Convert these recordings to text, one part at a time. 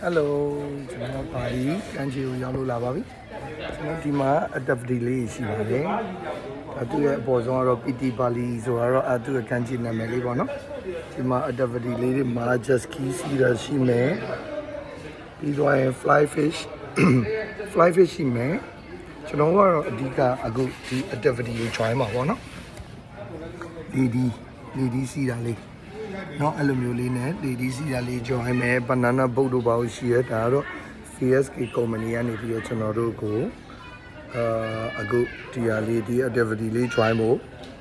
ဟယ်လိုကျွန်တော်ပါရီကန်ချီကိုရောက်လို့လာပါပြီကျွန်တော်ဒီမှာ activity လေးရှိပါတယ်အတူရဲ့အပေါ်ဆုံးကတော့ PT ပါလီဆိုတော့အတူရဲ့ကန်ချီနာမည်လေးပေါ့နော်ဒီမှာ activity လေးတွေမှာ jet ski စီးရရှိမယ်ပြီးတော့ရင် fly fish fly fish ရှိမယ်ကျွန်တော်ကတော့အဓိကအခုဒီ activity ကို join မှာပေါ့နော် lady lady စီးတာလေး เนาะအဲ့လိုမျိုးလေးနဲ့ lady စီတာလေး join မယ် banana boat တို့ပါလို့ရှိရဒါကတော့ CSK company ကနေပြီးတော့ကျွန်တော်တို့ကိုအာအခုဒီဟာလေးဒီ activity လေး join ဖို့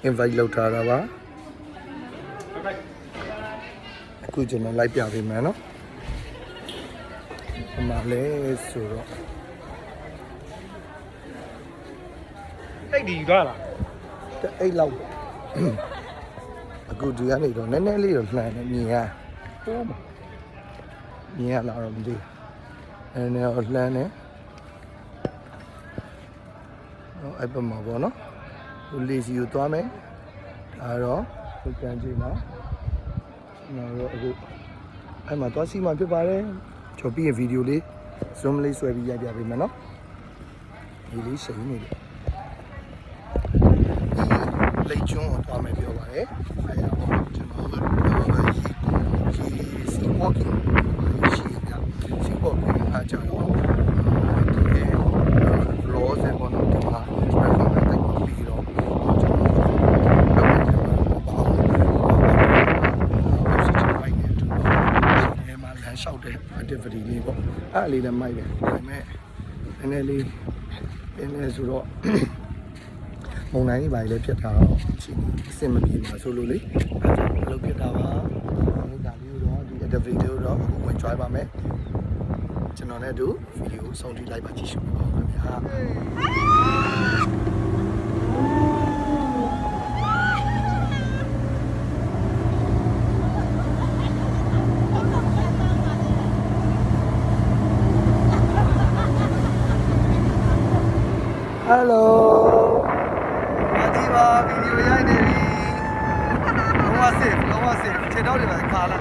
invite လုပ်ထားတာပါအခုကျွန်တော်လိုက်ပြပေးမယ်เนาะဒီမှာလဲဆိုတော့ တိတ်ဒီသွားလား တဲ့အဲ့လောက် အခုဒီကနေတော့နည်းနည်းလေးတော့လှမ်းနေမြင်ရဟိုးမှာမြင်ရလာတော့မသိဘူးနည်းနည်းတော့လှမ်းနေဟောအဲ့ပမှာပေါ့နော်ဟိုလေးစီကိုသွားမယ်ဒါတော့ဒီကံကြီးမှာနော်တော့အခုအဲ့မှာသွားစီမှာဖြစ်ပါတယ်ကျွန်တော်ပြီးရင်ဗီဒီယိုလေး zoom လေးဆွဲပြီးရိုက်ပြပေးမယ်နော်ဒီလေးရှိနေတယ် လိတ်ကျွန်းကိုသွားမယ်ပြောပါတယ်။အဲဒါတော့ကျွန်တော်တို့ရေရေစီဝေါကင်းရှိရပြစီဝေါကင်းအားကြောင့်ဒီလောဆယ်ပေါ်တော့ဒီမှာကျွန်တော်တို့တိုက်ပြီးတော့ကျွန်တော်တို့ဘာလို့ဒီမှာလမ်းလျှောက်တဲ့ activity လေးပေါ့အဲ့လေးလည်းမိုက်တယ်ဒါပေမဲ့နည်းနည်းလေးနည်းနည်းဆိုတော့ မုံတိုင်းကြီးပါလေဖြစ်တာတော့ရှိနေအဆင်မပြေပါဆိုလို့လေအဲဒါကြောင့်မလုပ်ဖြစ်တာပါဒီကလေးတော့ဒီ activity ကိုတော့အခုဝင် try ပါမယ်ကျွန်တော်လည်းအတူဗီဒီယိုဆုံးထိလိုက်ပါကြည့်ရှုပါဦးခင်ဗျာဟယ်လိုမကြီးပါဗီဒီယိုရိုက်နေပြီလုံးဝ safe လုံးဝ safe ခြေတော့တွေပါခါလာ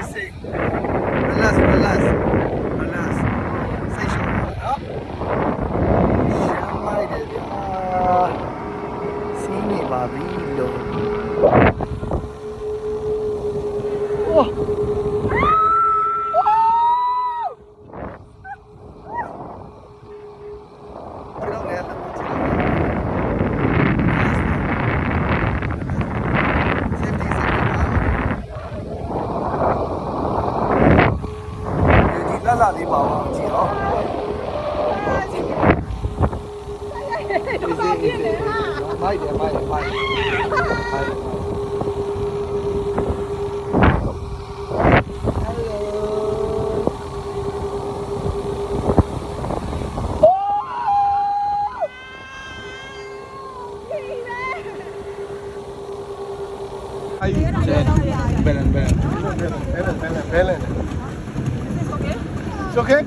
is safe relax relax relax စိတ်ရှော့နော်ရှမ်းလိုက်တယ်ဗျာစီးနေပါပြီလို့โอ้ခြေတော့လည်းခြေတော့လည်း safety safety ပါဒီလာလာလေးပါအောင်ကြည့်အောင်မိုက်တယ်မိုက်တယ်မိုက်တယ်မိုက်တယ်အဲ့ဒီဘယ်လန်ဘယ်လန်ဘယ်လန်ဘယ်လန်ဘယ်လန် It's okay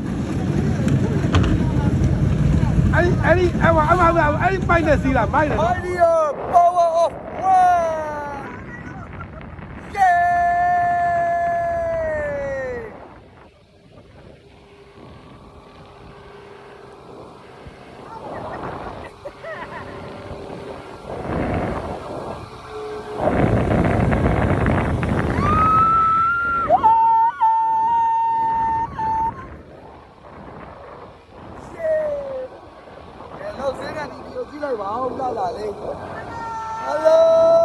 အဲ့ဒီအဲ့ဒီအမအမအဲ့ဒီပိုက်နဲ့စီးလာမိုက်တယ် Idea power of one Yay ကဲလောက်စင်း ကနေဒီကိုကြည့်လိုက်ပါဦးလာလာလေး Hello Mario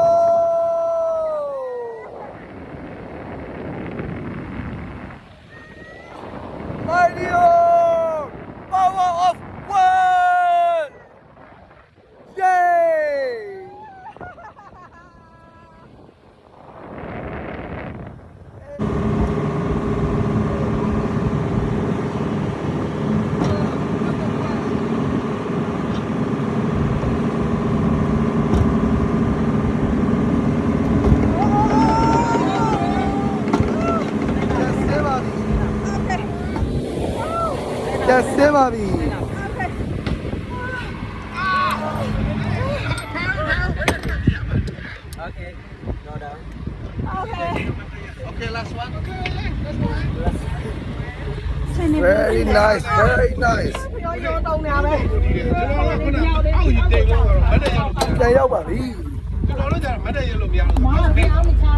ကျဆဲပါပြီ Okay. Okay last one Okay last one very nice very nice အောက်ကြီးတိတ်လို့မတ်တက်ရလို့